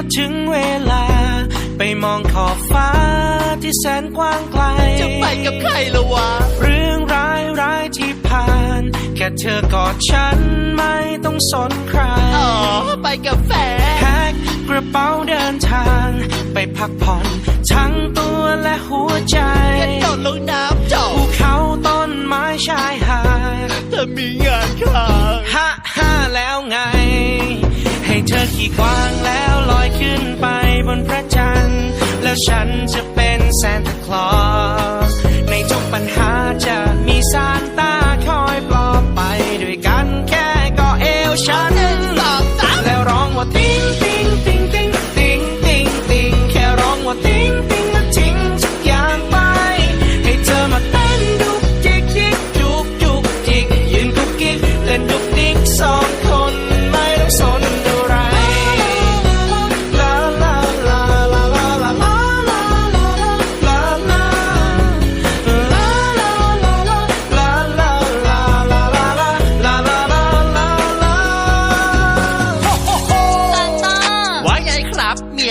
ก็ถึงเวลา ไปมองขอบฟ้าที่แสนกว้างไกล จะไปกับใครละวะ เรื่องร้ายร้ายที่ผ่าน แค่เธอกอดฉันไม่ต้องสนใคร อ๋อ ไปกับแฟนแพ็คกระเป๋าเดินทาง ไปพักผ่อนทั้งตัวและหัวใจกระโดดลงน้ำจอภูเขาต้นไม้ชายหาดเธอมีงานค้างฮ่าฮ่าแล้วไง ให้เธอขี่กวางแล้วลอยขึ้นไป บนพระจันทร์ แล้วฉันจะเป็นซานตาคลอส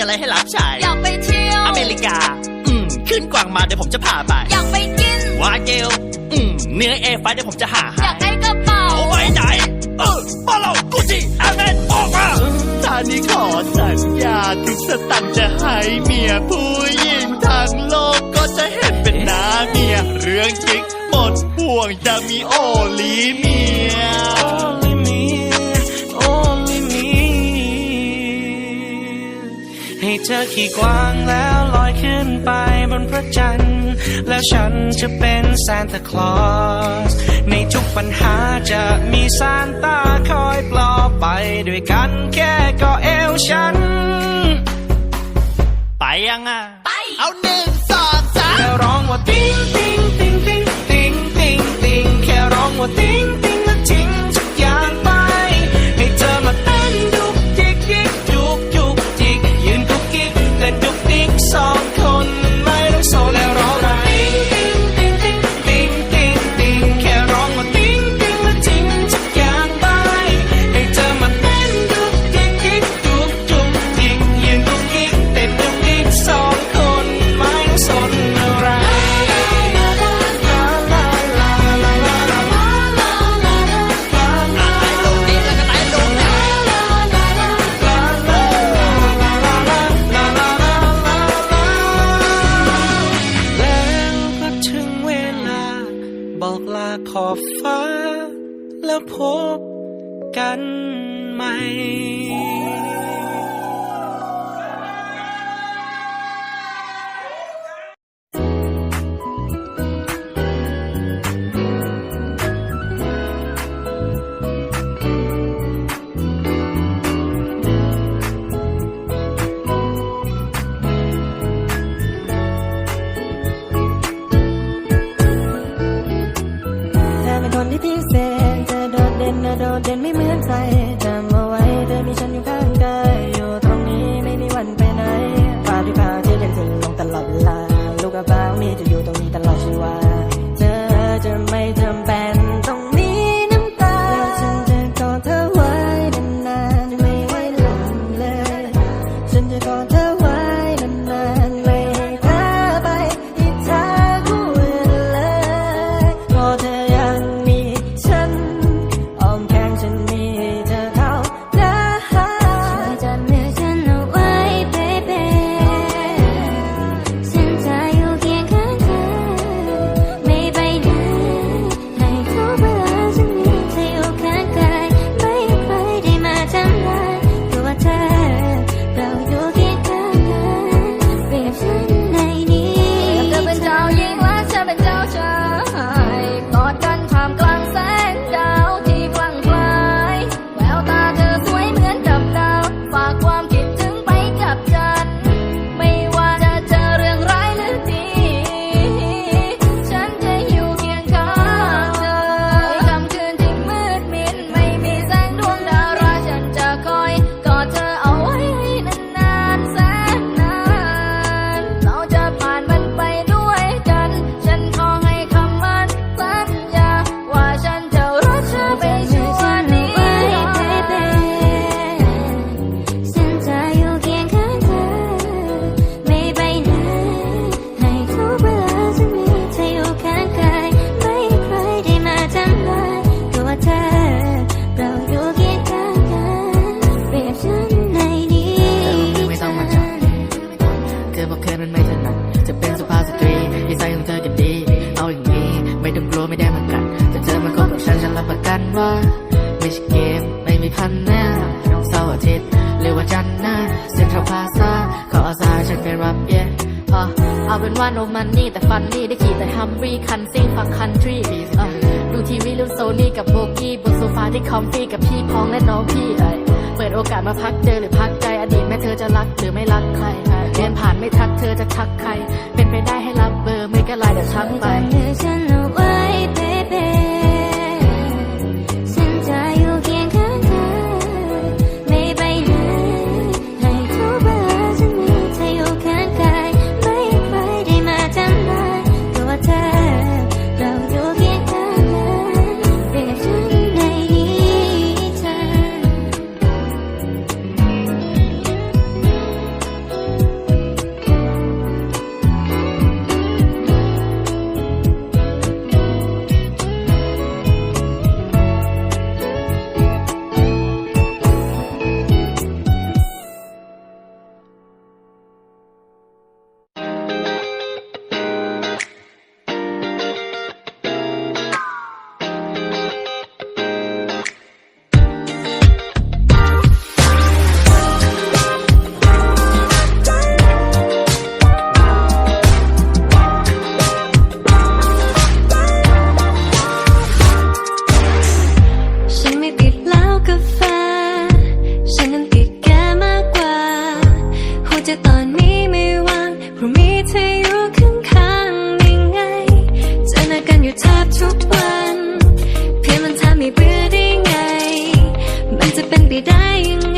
อะไรให้รับใช้อยากไปเที่ยว อเมริกา อืม ขึ้นกวางมาเดี๋ยวผมจะพาไป อยากไปกิน วาเกล อืม เนื้อเอไฟเดี๋ยวผมจะหาอให้ยากได้กระเป๋าเอาไว้ไหน เออมาเรากุจิแอมเมนออกมาตานี้ขอสัญญาทุกสตังค์จะให้เมียผู้หญิงทั้งโลกก็จะเห็นเป็นหน้าเมีย เรื่องจริงหมดห่วงจะมีโอลีเมีย เธอขี่กวางแล้วลอยขึ้นไปบนพระจันทร์ แล้วฉันจะเป็นซานตาคลอส ในทุกปัญหาจะมีซานตาคอยปลอบไปด้วยกันแค่ก็เอวฉัน ไปยังอะ ไป เอาหนึ่งสองสามแค่ร้องว่าติ้งติ้งติ้งติ้งติ้งติ้งติ้งแค่ร้องว่าติ้ง ว่าโนมันนี่แต่ฟันนี่ได้ขี่แต่ฮัมรีคันซิ่งฟังคันทรีดูทีวีรุ่นโซนี่กับโบกี้บนโซฟาที่คอมฟี่กับพี่พ้องและน้องพี่เอ้ยเปิดโอกาสมาพักเจอหรือพักใจอดีตแม่เธอจะรักหรือไม่รักใครเอ้ยเดินผ่านไม่ทักเธอจะทักใคร เป็นไปได้ให้รับเบอร์ไม่ก็ไลน์เดี๋ยวทักไป แทบทุกวัน เพียงมันทำให้เบื่อได้ไง มันจะเป็นไปได้ยังไง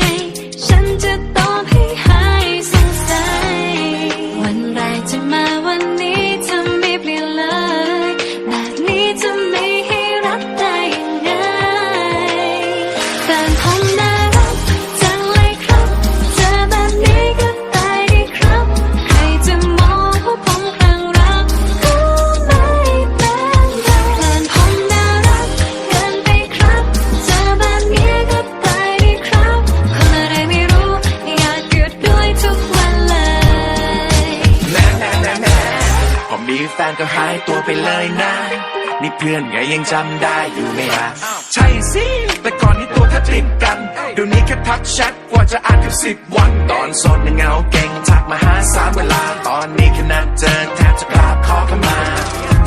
เพื่อนไงยังจำได้อยู่ไหมฮะใช่สิ แต่ก่อนนี้ตัวแทบติดกัน เดี๋ยวนี้แค่ทักแชทกว่าจะอ่านแค่สิบวัน ตอนโสดยังเหงาเก่งทักมาหาสามเวลา ตอนนี้แค่นัดเจอแทบจะกราบขอเข้ามา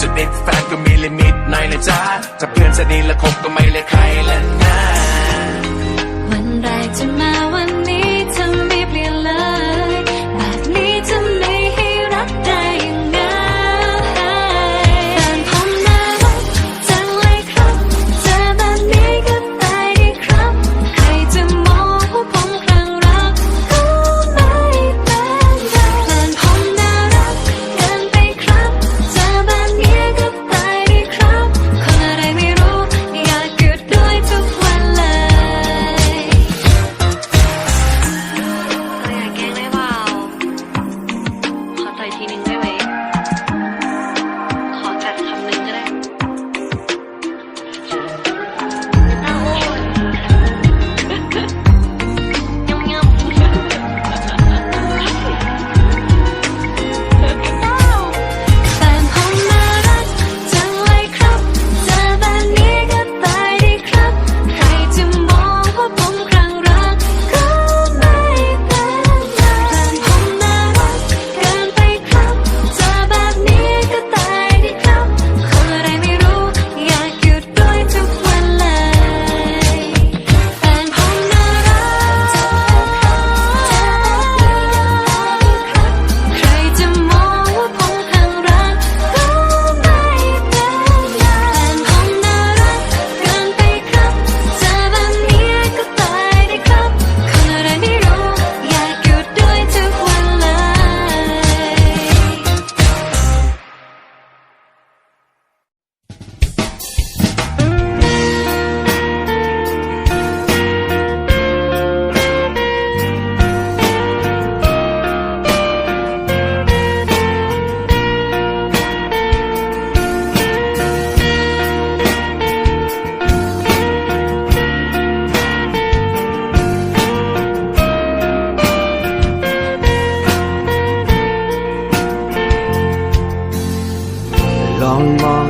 จะเด็กแฟนก็มีลิมิตหน่อยนะจ๊ะถ้าเพื่อนจะดีและคบก็ไม่เลยใครแล้วนะ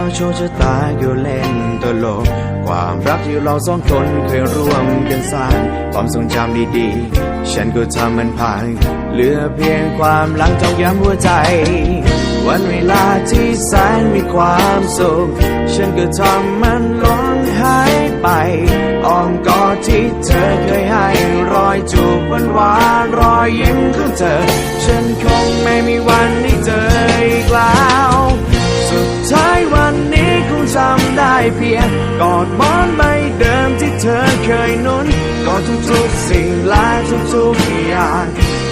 แล้วโชคชะตาก็เล่นตลก ความรักที่เราสองคนเคยร่วมกันสร้างความทรงจำดีๆ ฉันก็ทำมันพัง เหลือเพียงความหลังจองย้ำหัวใจ วันเวลาที่แสนมีความสุข ฉันก็ทำมันล้นหายไปอ้อมกอดที่เธอเคยให้รอยจูบหวานหวานรอยยิ้มของเธอ ฉันคงไม่มีวันได้เจออีกแล้ว สุดท้ายวัน ได้เพียงกอดมอนใบเดิมที่เธอเคยนุนกอดทุกๆสิ่งและทุกๆอย่าง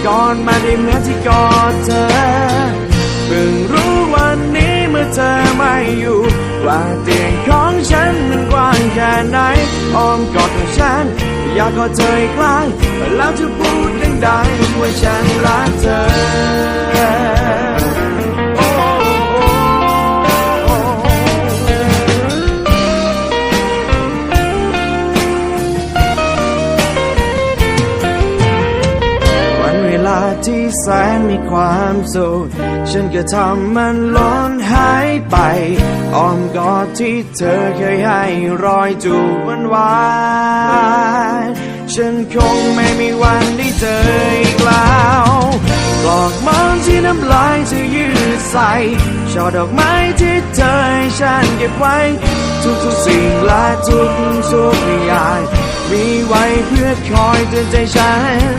กอดมาได้เหมือนที่กอดเธอเพิ่งรู้วันนี้เมื่อเธอไม่อยู่ ว่าเตียงของฉันมันกว้างแค่ไหนอ้อมกอดของฉันอยากกอดเธออีกครั้งแล้วจะพูดดังๆว่าฉันรักเธอ แสนมีความสุขฉันก็ทำมันล้นหายไปอ้อมกอดที่เธอเคยให้รอยจูบหวานวานๆฉันคงไม่มีวันได้เจออีกแล้วกลอกมองที่น้ำลายจะยืดใส่ช่อดอกไม้ที่เธอให้ฉันเก็บไว้ ทุกๆสิ่งและทุกทุกอย่างมีไว้เพื่อคอยเตือนใจฉัน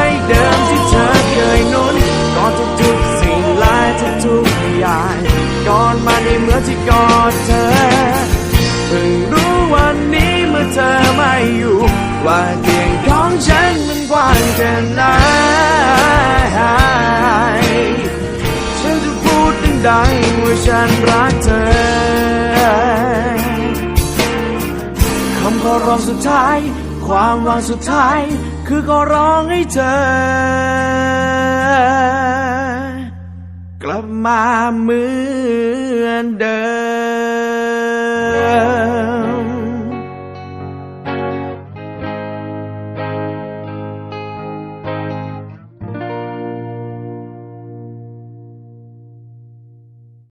นรักเธอ คำขอร้องสุดท้าย ความหวังสุดท้าย คือขอร้องให้เธอ กลับมาเหมือนเดิม